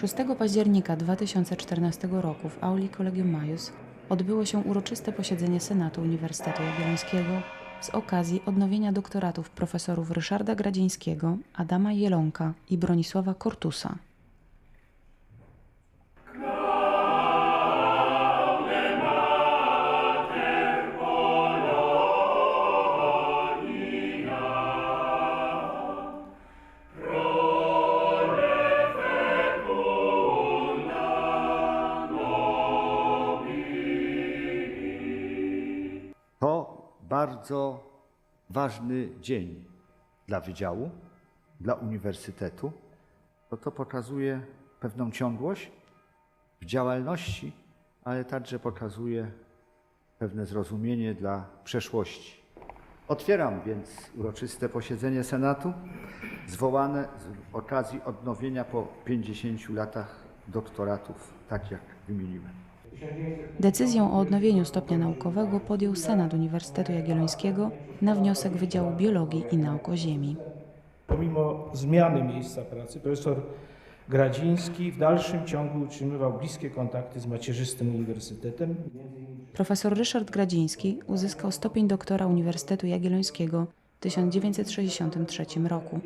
6 października 2014 roku w auli Collegium Majus odbyło się uroczyste posiedzenie Senatu Uniwersytetu Jagiellońskiego z okazji odnowienia doktoratów profesorów Ryszarda Gradzińskiego, Adama Jelonka i Bronisława Kortusa. Bardzo ważny dzień dla wydziału, dla uniwersytetu, bo to pokazuje pewną ciągłość w działalności, ale także pokazuje pewne zrozumienie dla przeszłości. Otwieram więc uroczyste posiedzenie Senatu, zwołane z okazji odnowienia po 50 latach doktoratów, tak jak wymieniłem. Decyzję o odnowieniu stopnia naukowego podjął Senat Uniwersytetu Jagiellońskiego na wniosek Wydziału Biologii i Nauk o Ziemi. Pomimo zmiany miejsca pracy, profesor Gradziński w dalszym ciągu utrzymywał bliskie kontakty z macierzystym uniwersytetem. Profesor Ryszard Gradziński uzyskał stopień doktora Uniwersytetu Jagiellońskiego w 1963 roku.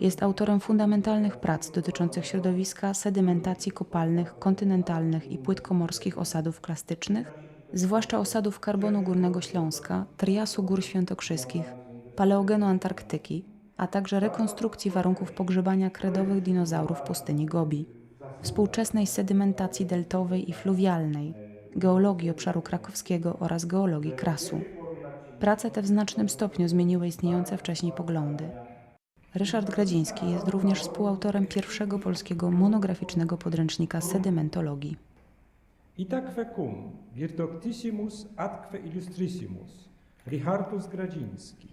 Jest autorem fundamentalnych prac dotyczących środowiska, sedymentacji kopalnych, kontynentalnych i płytkomorskich osadów klastycznych, zwłaszcza osadów karbonu górnego Śląska, triasu gór świętokrzyskich, paleogenu Antarktyki, a także rekonstrukcji warunków pogrzebania kredowych dinozaurów pustyni Gobi, współczesnej sedymentacji deltowej i fluwialnej, geologii obszaru krakowskiego oraz geologii krasu. Prace te w znacznym stopniu zmieniły istniejące wcześniej poglądy. Ryszard Gradziński jest również współautorem pierwszego polskiego monograficznego podręcznika sedymentologii. Itaque cum virtuctissimus atque illustrissimus Richardus Gradziński.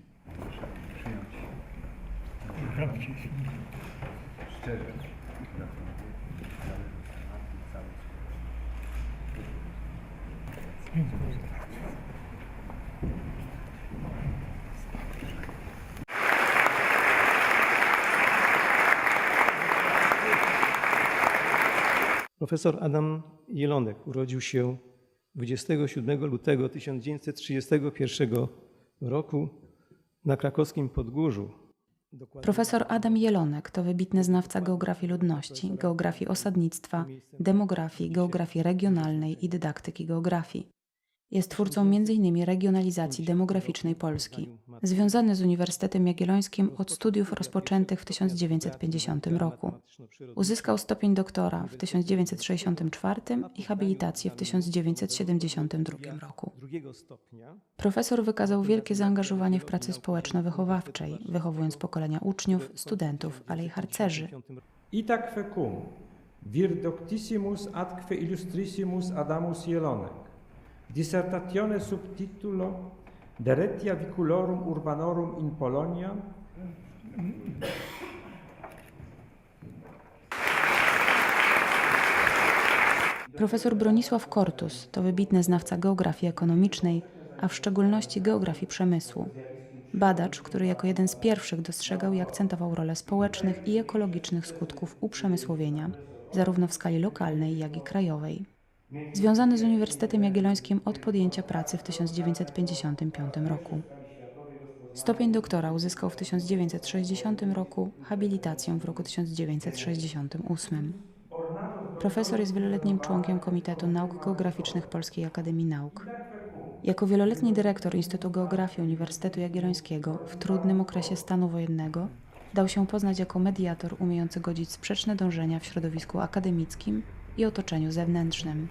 Profesor Adam Jelonek urodził się 27 lutego 1931 roku na krakowskim Podgórzu. Dokładnie Profesor Adam Jelonek to wybitny znawca geografii ludności, geografii osadnictwa, demografii, geografii regionalnej i dydaktyki geografii. Jest twórcą m.in. regionalizacji demograficznej Polski. Związany z Uniwersytetem Jagiellońskim od studiów rozpoczętych w 1950 roku. Uzyskał stopień doktora w 1964 i habilitację w 1972 roku. Profesor wykazał wielkie zaangażowanie w pracy społeczno-wychowawczej, wychowując pokolenia uczniów, studentów, ale i harcerzy. Itaque cum virtuctissimus atque illustrissimus Adamus Jelonek. Dissertatione subtitulo Deretia viculorum urbanorum in Polonia Profesor Bronisław Kortus to wybitny znawca geografii ekonomicznej, a w szczególności geografii przemysłu. Badacz, który jako jeden z pierwszych dostrzegał i akcentował rolę społecznych i ekologicznych skutków uprzemysłowienia, zarówno w skali lokalnej, jak i krajowej. Związany z Uniwersytetem Jagiellońskim od podjęcia pracy w 1955 roku. Stopień doktora uzyskał w 1960 roku, habilitację w roku 1968. Profesor jest wieloletnim członkiem Komitetu Nauk Geograficznych Polskiej Akademii Nauk. Jako wieloletni dyrektor Instytutu Geografii Uniwersytetu Jagiellońskiego w trudnym okresie stanu wojennego dał się poznać jako mediator umiejący godzić sprzeczne dążenia w środowisku akademickim i otoczeniu zewnętrznym.